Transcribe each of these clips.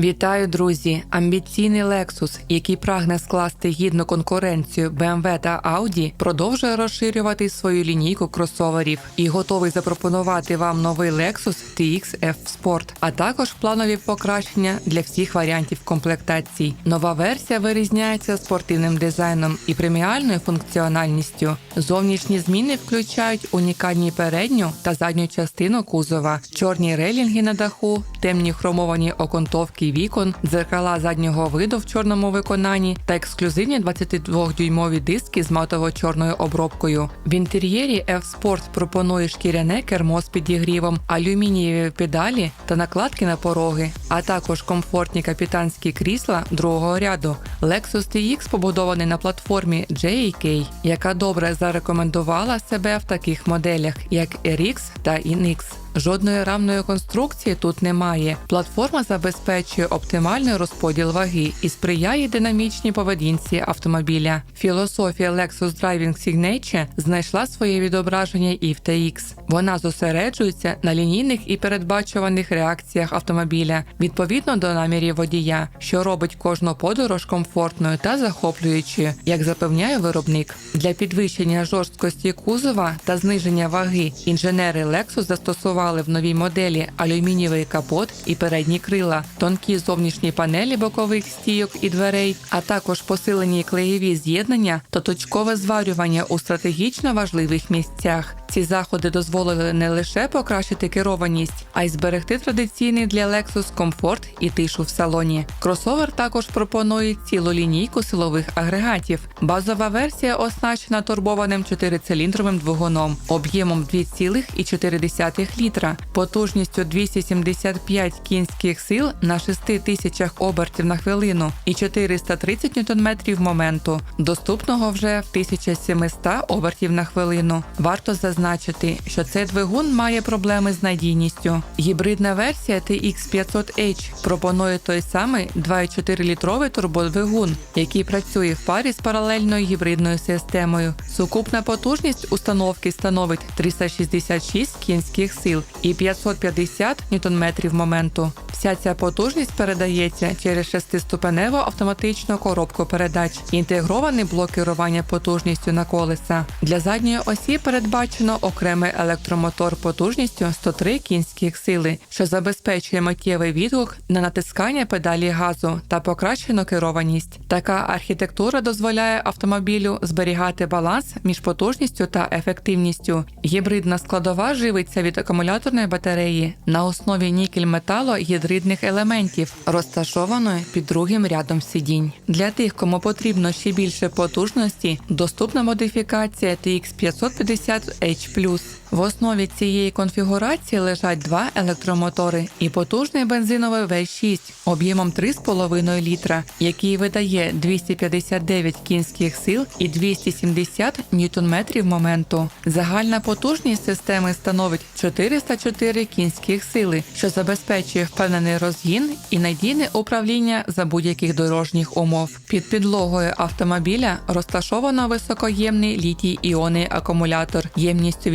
Вітаю, друзі! Амбіційний Lexus, який прагне скласти гідну конкуренцію BMW та Audi, продовжує розширювати свою лінійку кросоверів і готовий запропонувати вам новий Lexus TX F Sport, а також планові покращення для всіх варіантів комплектацій. Нова версія вирізняється спортивним дизайном і преміальною функціональністю. Зовнішні зміни включають унікальні передню та задню частину кузова, чорні рейлінги на даху, темні хромовані окантовки вікон, дзеркала заднього виду в чорному виконанні та ексклюзивні 22-дюймові диски з матово-чорною обробкою. В інтер'єрі F-Sport пропонує шкіряне кермо з підігрівом, алюмінієві педалі та накладки на пороги, а також комфортні капітанські крісла другого ряду. Lexus TX побудований на платформі JK, яка добре зарекомендувала себе в таких моделях, як RX та NX. Жодної рамної конструкції тут немає. Платформа забезпечує оптимальний розподіл ваги і сприяє динамічній поведінці автомобіля. Філософія Lexus Driving Signature знайшла своє відображення і в TX. Вона зосереджується на лінійних і передбачуваних реакціях автомобіля відповідно до намірів водія, що робить кожну подорож комфортною та захоплюючою, як запевняє виробник. Для підвищення жорсткості кузова та зниження ваги інженери Lexus застосували в новій моделі алюмінієвий капот і передні крила, тонкі зовнішні панелі бокових стійок і дверей, а також посилені клеєві з'єднання та точкове зварювання у стратегічно важливих місцях. Ці заходи дозволили не лише покращити керованість, а й зберегти традиційний для Lexus комфорт і тишу в салоні. Кросовер також пропонує цілу лінійку силових агрегатів. Базова версія оснащена турбованим чотирициліндровим двигуном об'ємом 2,4 літра, потужністю 275 кінських сил на 6 тисячах обертів на хвилину і 430 Нм моменту, доступного вже в 1700 обертів на хвилину. Варто зазначити, що цей двигун має проблеми з надійністю. Гібридна версія TX500H пропонує той самий 2,4-літровий турбодвигун, який працює в парі з паралельною гібридною системою. Сукупна потужність установки становить 366 кінських сил і 550 ньютон-метрів моменту. Вся ця потужність передається через шестиступеневу автоматичну коробку передач, інтегрований блок керування потужністю на колеса. Для задньої осі передбачено окремий електромотор потужністю 103 кінських сили, що забезпечує миттєвий відгук на натискання педалі газу та покращену керованість. Така архітектура дозволяє автомобілю зберігати баланс між потужністю та ефективністю. Гібридна складова живиться від акумуляторної батареї на основі нікель металу гідридних елементів, розташованої під другим рядом сидінь. Для тих, кому потрібно ще більше потужності, доступна модифікація TX550H+. В основі цієї конфігурації лежать два електромотори і потужний бензиновий V6 об'ємом 3,5 літра, який видає 259 кінських сил і 270 ньютон-метрів моменту. Загальна потужність системи становить 404 кінських сили, що забезпечує впевнений розгін і надійне управління за будь-яких дорожніх умов. Під підлогою автомобіля розташовано високоємний літій іонний акумулятор ємністю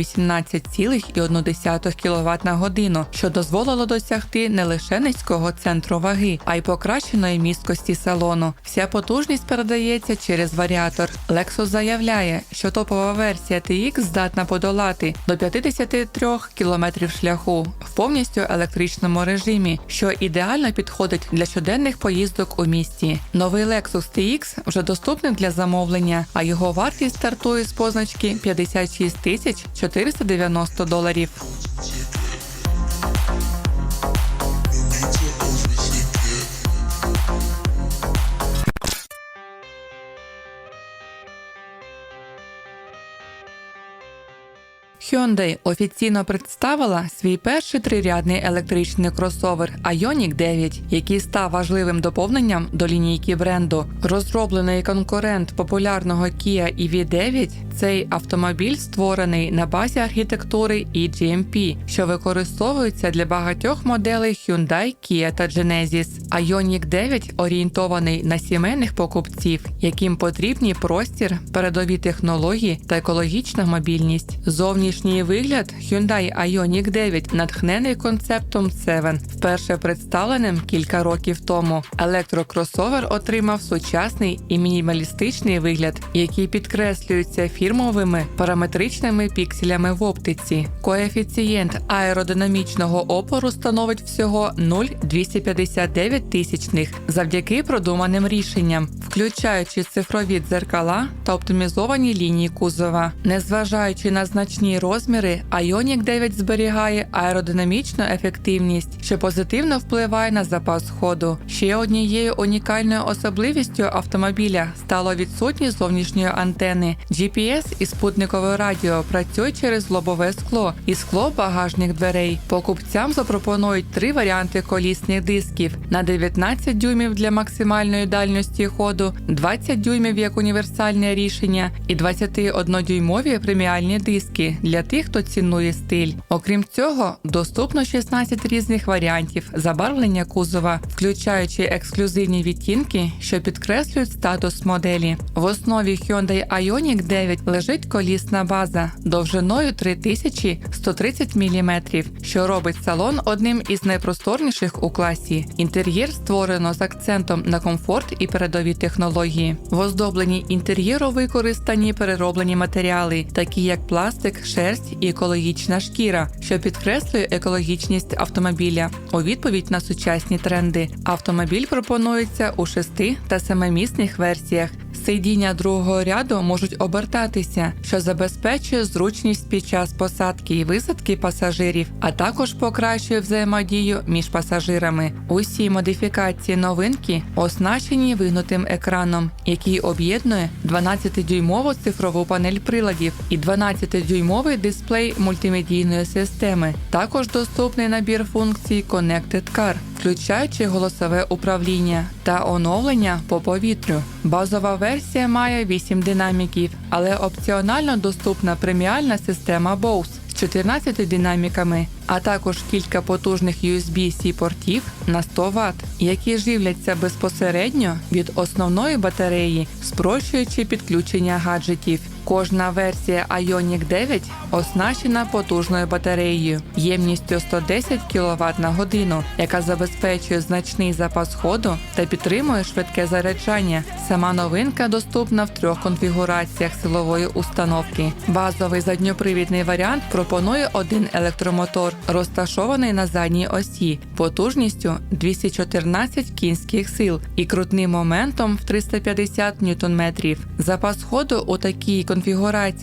18,1 кВт на годину, що дозволило досягти не лише низького центру ваги, а й покращеної місткості салону. Вся потужність передається через варіатор. Lexus заявляє, що топова версія TX здатна подолати до 53 км шляху в повністю електричному режимі, що ідеально підходить для щоденних поїздок у місті. Новий Lexus TX вже доступний для замовлення, а його вартість стартує з позначки 56 тисяч 490 доларів. Hyundai офіційно представила свій перший трирядний електричний кросовер Ioniq 9, який став важливим доповненням до лінійки бренду. Розроблений конкурент популярного Kia EV9, цей автомобіль створений на базі архітектури eGMP, що використовується для багатьох моделей Hyundai, Kia та Genesis. Ioniq 9 орієнтований на сімейних покупців, яким потрібні простір, передові технології та екологічна мобільність. Зовнішній Зовнішній вигляд Hyundai Ioniq 9 натхнений концептом 7, вперше представленим кілька років тому. Електрокросовер отримав сучасний і мінімалістичний вигляд, який підкреслюється фірмовими параметричними пікселями в оптиці. Коефіцієнт аеродинамічного опору становить всього 0,259 тисячних завдяки продуманим рішенням, включаючи цифрові дзеркала та оптимізовані лінії кузова. Незважаючи на значні розміри, Ioniq 9 зберігає аеродинамічну ефективність, що позитивно впливає на запас ходу. Ще однією унікальною особливістю автомобіля стало відсутність зовнішньої антени. GPS і спутникове радіо працюють через лобове скло і скло багажних дверей. Покупцям запропонують три варіанти колісних дисків на 19 дюймів для максимальної дальності ходу, 20 дюймів як універсальне рішення і 21-дюймові преміальні диски для тих, хто цінує стиль. Окрім цього, доступно 16 різних варіантів забарвлення кузова, включаючи ексклюзивні відтінки, що підкреслюють статус моделі. В основі Hyundai Ioniq 9 лежить колісна база довжиною 3130 мм, що робить салон одним із найпросторніших у класі. Інтер'єр створено з акцентом на комфорт і передові технології. В оздобленні інтер'єру використані перероблені матеріали, такі як пластик, шерсть і екологічна шкіра, що підкреслює екологічність автомобіля. У відповідь на сучасні тренди автомобіль пропонується у шести та семимісних версіях. Сидіння другого ряду можуть обертатися, що забезпечує зручність під час посадки і висадки пасажирів, а також покращує взаємодію між пасажирами. Усі модифікації новинки оснащені вигнутим екраном, який об'єднує 12-дюймову цифрову панель приладів і 12-дюймовий дисплей мультимедійної системи. Також доступний набір функцій Connected Car, включаючи голосове управління та оновлення по повітрю. Базова версія має 8 динаміків, але опціонально доступна преміальна система Bose з 14 динаміками, а також кілька потужних USB-C портів на 100 Вт, які живляться безпосередньо від основної батареї, спрощуючи підключення гаджетів. Кожна версія Ioniq 9 оснащена потужною батареєю ємністю 110 кВт на годину, яка забезпечує значний запас ходу та підтримує швидке заряджання. Сама новинка доступна в трьох конфігураціях силової установки. Базовий задньопривідний варіант пропонує один електромотор, розташований на задній осі, потужністю 214 кінських сил і крутним моментом в 350 Нм. Запас ходу у такій конфігурації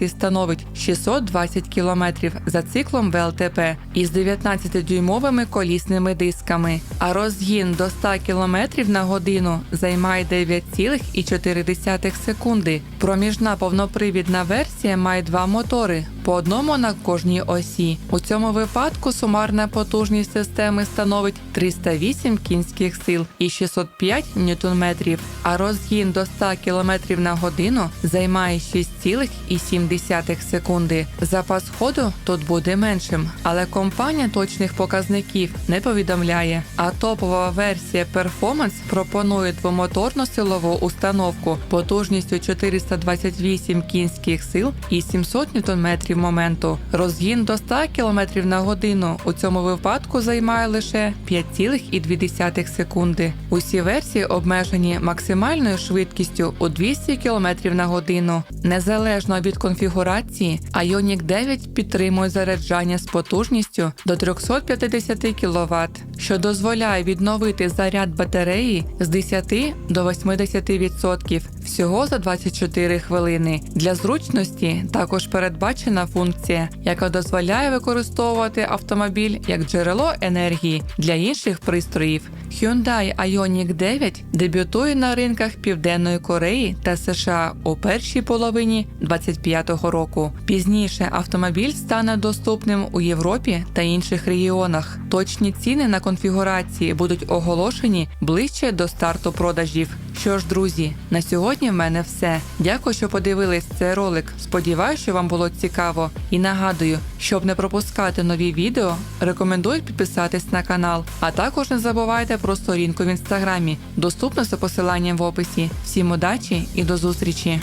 становить 620 км за циклом ВЛТП із 19-дюймовими колісними дисками, а розгін до 100 км на годину займає 9,4 секунди. Проміжна повнопривідна версія має два мотори по одному на кожній осі. У цьому випадку сумарна потужність системи становить 308 кінських сил і 605 ньютон-метрів, а розгін до 100 км на годину займає 6,7 секунди. Запас ходу тут буде меншим, але компанія точних показників не повідомляє. А топова версія Performance пропонує двомоторну силову установку потужністю 428 кінських сил і 700 ньютон-метрів моменту. Розгін до 100 км на годину у цьому випадку займає лише 5,2 секунди. Усі версії обмежені максимальною швидкістю у 200 км на годину. Незалежно від конфігурації, Ioniq 9 підтримує заряджання з потужністю до 350 кВт, що дозволяє відновити заряд батареї з 10 до 80% всього за 24 хвилини. Для зручності також передбачена функція, яка дозволяє використовувати автомобіль як джерело енергії для інших пристроїв. Hyundai Ioniq 9 дебютує на ринках Південної Кореї та США у першій половині 2025 року. Пізніше автомобіль стане доступним у Європі та інших регіонах. Точні ціни на конфігурації будуть оголошені ближче до старту продажів. Що ж, друзі, на сьогодні в мене все. Дякую, що подивились цей ролик. Сподіваюся, що вам було цікаво. І нагадую, щоб не пропускати нові відео, рекомендую підписатись на канал. А також не забувайте про сторінку в інстаграмі, Доступно за посиланням в описі. Всім удачі і до зустрічі!